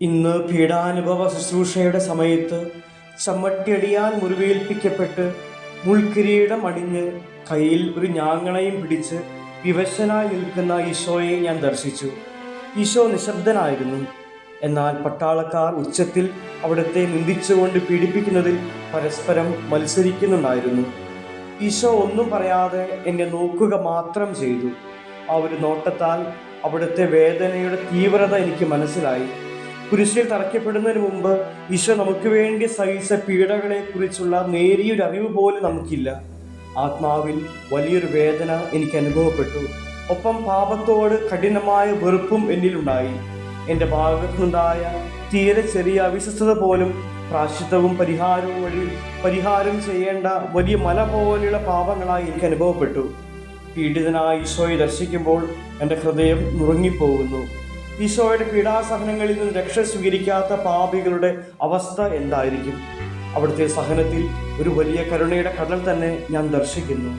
ഇന്ന് പീഡാനുഭവ ശുശ്രൂഷയുടെ സമയത്ത് ചമ്മട്ടിയടിയാൻ മുറിവേൽപ്പിക്കപ്പെട്ട് മുൾക്കിരീടം അണിഞ്ഞ് കയ്യിൽ ഒരു ഞാങ്ങണയും പിടിച്ച് വിവശനായി നിൽക്കുന്ന ഈശോയെ ഞാൻ ദർശിച്ചു. ഈശോ നിശബ്ദനായിരുന്നു. എന്നാൽ പട്ടാളക്കാർ ഉച്ചത്തിൽ അവിടുത്തെ നിന്ദിച്ചുകൊണ്ട് പീഡിപ്പിക്കുന്നതിൽ പരസ്പരം മത്സരിക്കുന്നുണ്ടായിരുന്നു. ഈശോ ഒന്നും പറയാതെ എന്നെ നോക്കുക മാത്രം ചെയ്തു. ആ ഒരു നോട്ടത്താൽ അവിടുത്തെ വേദനയുടെ തീവ്രത എനിക്ക് മനസ്സിലായി. കുരിശിൽ തറയ്ക്കപ്പെടുന്നതിന് മുമ്പ് ഈശോ നമുക്ക് വേണ്ടി സഹിച്ച പീഡകളെ കുറിച്ചുള്ള നേരിയൊരു അറിവ് പോലും നമുക്കില്ല. ആത്മാവിൽ വലിയൊരു വേദന എനിക്ക് അനുഭവപ്പെട്ടു. ഒപ്പം പാപത്തോട് കഠിനമായ വെറുപ്പും എന്നിലുണ്ടായി. എന്റെ ഭാഗത്തുനിന്നുണ്ടായ തീരെ ചെറിയ അവിശ്വസ്തത പോലും പ്രാശ്ചിത്തവും പരിഹാരവും വഴി പരിഹാരം ചെയ്യേണ്ട വലിയ മല പോലെയുള്ള പാപങ്ങളായി എനിക്ക് അനുഭവപ്പെട്ടു. പീഡിതനായ ഈശോയെ ദർശിക്കുമ്പോൾ എന്റെ ഹൃദയം നുറുങ്ങിപ്പോകുന്നു. ഈശോയുടെ പീഡാസഹനങ്ങളിൽ നിന്ന് രക്ഷ സ്വീകരിക്കാത്ത പാപികളുടെ അവസ്ഥ എന്തായിരിക്കും? അവിടുത്തെ സഹനത്തിൽ ഒരു വലിയ കരുണയുടെ കടൽ തന്നെ ഞാൻ ദർശിക്കുന്നു.